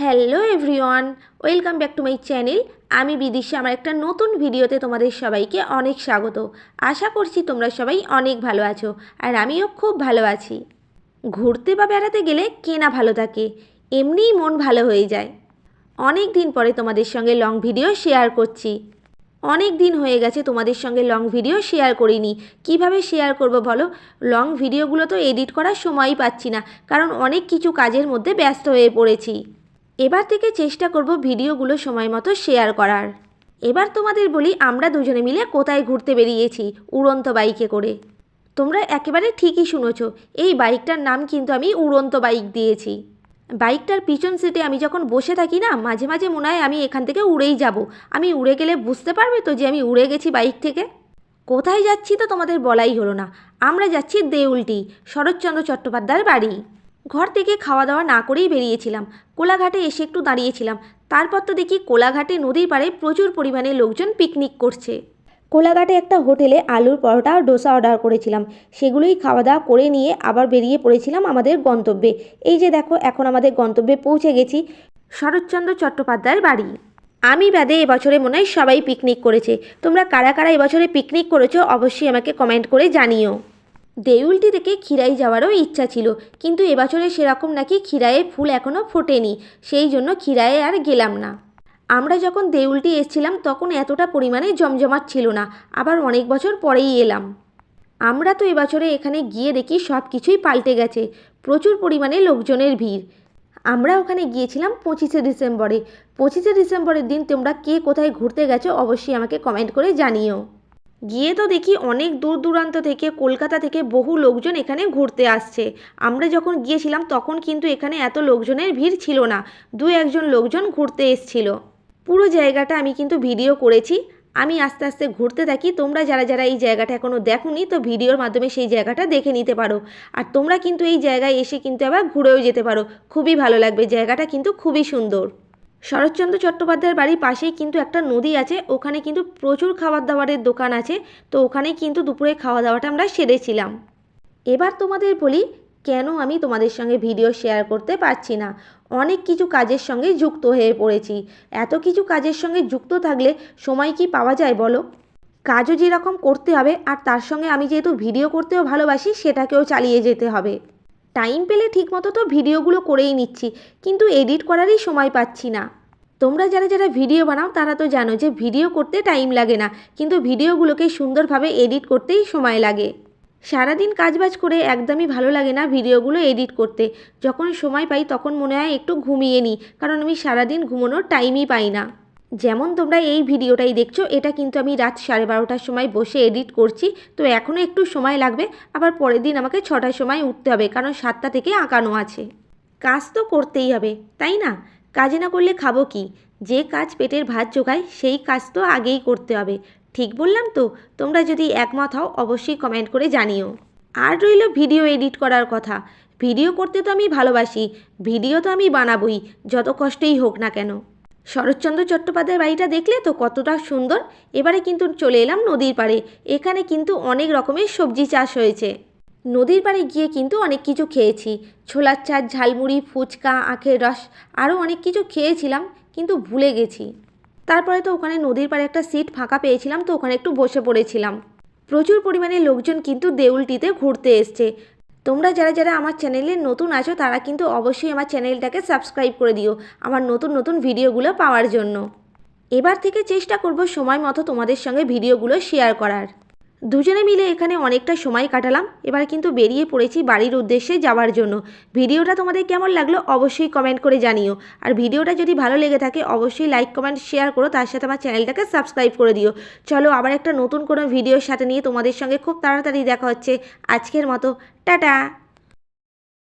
Hello everyone, welcome back to my channel. আমি বিদিশা, আমার একটা নতুন ভিডিওতে তোমাদের সবাইকে অনেক স্বাগত। আশা করছি তোমরা সবাই অনেক ভালো আছো আর আমিও খুব ভালো আছি। ঘুরতে বা বেড়াতে গেলে কে না ভালো থাকে? এমনিই মন ভালো হয়ে যায়। অনেক দিন পরে তোমাদের সঙ্গে লং ভিডিও শেয়ার করছি। অনেক দিন হয়ে গেছে তোমাদের সঙ্গে লং ভিডিও শেয়ার করিনি। কীভাবে শেয়ার করব বলো? লং ভিডিওগুলো তো এডিট করার সময়ই পাচ্ছি না, কারণ অনেক কিছু কাজের মধ্যে ব্যস্ত হয়ে পড়েছি। এবার থেকে চেষ্টা করব ভিডিওগুলো সময় মতো শেয়ার করার। এবার তোমাদের বলি আমরা দুজনে মিলে কোথায় ঘুরতে বেরিয়েছি উড়ন্ত বাইকে করে। তোমরা একেবারে ঠিকই শুনেছ, এই বাইকটার নাম কিন্তু আমি উড়ন্ত বাইক দিয়েছি। বাইকটার পিছন সিটে আমি যখন বসে থাকি না, মাঝে মাঝে মনে হয় আমি এখান থেকে উড়েই যাব। আমি উড়ে গেলে বুঝতে পারবে তো যে আমি উড়ে গেছি বাইক থেকে? কোথায় যাচ্ছি তো তোমাদের বলাই হলো না। আমরা যাচ্ছি দেউলটি, শরৎচন্দ্র চট্টোপাধ্যায়ের বাড়ি। ঘর থেকে খাওয়া দাওয়া না করেই বেরিয়েছিলাম। কোলাঘাটে এসে একটু দাঁড়িয়েছিলাম। তারপর তো দেখি কোলাঘাটে নদীর পাড়ে প্রচুর পরিমাণে লোকজন পিকনিক করছে। কোলাঘাটে একটা হোটেলে আলুর পরোটা আর ডোসা অর্ডার করেছিলাম। সেগুলোই খাওয়া দাওয়া করে নিয়ে আবার বেরিয়ে পড়েছিলাম আমাদের গন্তব্যে। এই যে দেখো, এখন আমাদের গন্তব্যে পৌঁছে গেছি শরৎচন্দ্র চট্টোপাধ্যায়ের বাড়ি। আমি বাদে এবছরে মনে হয় সবাই পিকনিক করেছে। তোমরা কারা কারা এবছরে পিকনিক করেছ অবশ্যই আমাকে কমেন্ট করে জানিও। দেউলটি থেকে ক্ষীরাই যাওয়ারও ইচ্ছা ছিল, কিন্তু এবছরে সেরকম নাকি ক্ষীরায়ে ফুল এখনও ফোটেনি, সেই জন্য ক্ষীরায়ে আর গেলাম না। আমরা যখন দেউলটি এসছিলাম তখন এতটা পরিমাণে জমজমাট ছিল না, আবার অনেক বছর পরেই এলাম। আমরা তো এবছরে এখানে গিয়ে দেখি সব কিছুই পাল্টে গেছে, প্রচুর পরিমাণে লোকজনের ভিড়। আমরা ওখানে গিয়েছিলাম পঁচিশে ডিসেম্বরে, পঁচিশে ডিসেম্বরের দিন তোমরা কে কোথায় ঘুরতে গেছো অবশ্যই আমাকে কমেন্ট করে জানিও। গিয়ে তো দেখি অনেক দূর দূরান্ত থেকে, কলকাতা থেকে বহু লোকজন এখানে ঘুরতে আসছে। আমরা যখন গিয়েছিলাম তখন কিন্তু এখানে এত লোকজনের ভিড় ছিল না, দু একজন লোকজন ঘুরতে এসছিল। পুরো জায়গাটা আমি কিন্তু ভিডিও করেছি। আমি আস্তে আস্তে ঘুরতে থাকি। তোমরা যারা যারা এই জায়গাটা এখনও দেখোনি তো ভিডিওর মাধ্যমে সেই জায়গাটা দেখে নিতে পারো। আর তোমরা কিন্তু এই জায়গায় এসে কিন্তু আবার ঘুরেও যেতে পারো। খুবই ভালো লাগবে। জায়গাটা কিন্তু খুবই সুন্দর। শরৎচন্দ্র চট্টোপাধ্যায়ের বাড়ির পাশেই কিন্তু একটা নদী আছে, ওখানে কিন্তু প্রচুর খাবার দাবারের দোকান আছে, তো ওখানেই কিন্তু দুপুরে খাওয়া দাওয়াটা আমরা সেরেছিলাম। এবার তোমাদের বলি, কেন আমি তোমাদের সঙ্গে ভিডিও শেয়ার করতে পারছি না? অনেক কিছু কাজের সঙ্গে যুক্ত হয়ে পড়েছি। এত কিছু কাজের সঙ্গে যুক্ত থাকলে সময় কি পাওয়া যায় বলো? কাজও যেরকম করতে হবে, আর তার সঙ্গে আমি যেহেতু ভিডিও করতেও ভালোবাসি, সেটাকেও চালিয়ে যেতে হবে। টাইম পেলে ঠিকমতো তো ভিডিওগুলো করেই নিচ্ছি, কিন্তু এডিট করারই সময় পাচ্ছি না। তোমরা যারা যারা ভিডিও বানাও, তারা তো জানো যে ভিডিও করতে টাইম লাগে না, কিন্তু ভিডিওগুলোকে সুন্দরভাবে এডিট করতেই সময় লাগে। সারাদিন কাজবাজ করে একদমই ভালো লাগে না ভিডিওগুলো এডিট করতে। যখন সময় পাই, তখন মনে হয় একটু ঘুমিয়ে নিই, কারণ আমি সারাদিন ঘুমানোর টাইমই পাই না। যেমন তোমরা এই ভিডিওটাই দেখছ, এটা কিন্তু আমি রাত সাড়ে বারোটার সময় বসে এডিট করছি। তো এখনও একটু সময় লাগবে, আবার পরের দিন আমাকে ছটার সময় উঠতে হবে, কারণ সাতটা থেকে আঁকানো আছে। কাজ তো করতেই হবে, তাই না? কাজ না করলে খাব কি? যে কাজ পেটের ভাত জোগায়, সেই কাজ তো আগেই করতে হবে। ঠিক বললাম তো? তোমরা যদি একমত হও, অবশ্যই কমেন্ট করে জানিও। আর রইল ভিডিও এডিট করার কথা। ভিডিও করতে তো আমি ভালোবাসি, ভিডিও তো আমি বানাবই, যত কষ্টই হোক না কেন। শরৎচন্দ্র চট্টোপাধ্যায়ের বাড়িটা দেখলে তো কতটা সুন্দর। এবারে কিন্তু চলে এলাম নদীর পাড়ে। এখানে কিন্তু অনেক রকমের সবজি চাষ হয়েছে। নদীর পাড়ে গিয়ে কিন্তু অনেক কিছু খেয়েছি। ছোলার চাট, ঝালমুড়ি, ফুচকা, আখের রস আরও অনেক কিছু খেয়েছিলাম, কিন্তু ভুলে গেছি। তারপরে তো ওখানে নদীর পাড়ে একটা সিট ফাঁকা পেয়েছিলাম, তো ওখানে একটু বসে পড়েছিলাম। প্রচুর পরিমাণে লোকজন কিন্তু দেউলটিতে ঘুরতে এসছে। তোমরা যারা যারা আমার চ্যানেলে নতুন আছো, তারা কিন্তু অবশ্যই আমার চ্যানেলটাকে সাবস্ক্রাইব করে দিও আমার নতুন নতুন ভিডিওগুলো পাওয়ার জন্য। এবার থেকে চেষ্টা করব সময় মতো তোমাদের সঙ্গে ভিডিওগুলো শেয়ার করার। দুজনে মিলে এখানে অনেকটা সময় কাটালাম। এবার কিন্তু বেরিয়ে পড়েছি বাড়ির উদ্দেশ্যে যাওয়ার জন্য। ভিডিওটা তোমাদের কেমন লাগল অবশ্যই কমেন্ট করে জানিও। আর ভিডিওটা যদি ভালো লেগে থাকে, অবশ্যই লাইক কমেন্ট শেয়ার করো। তার সাথে আমার চ্যানেলটাকে সাবস্ক্রাইব করে দিও। চলো আবার একটা নতুন কোনো ভিডিওর সাথে নিয়ে তোমাদের সঙ্গে খুব তাড়াতাড়ি দেখা হচ্ছে। আজকের মতো, টাটা!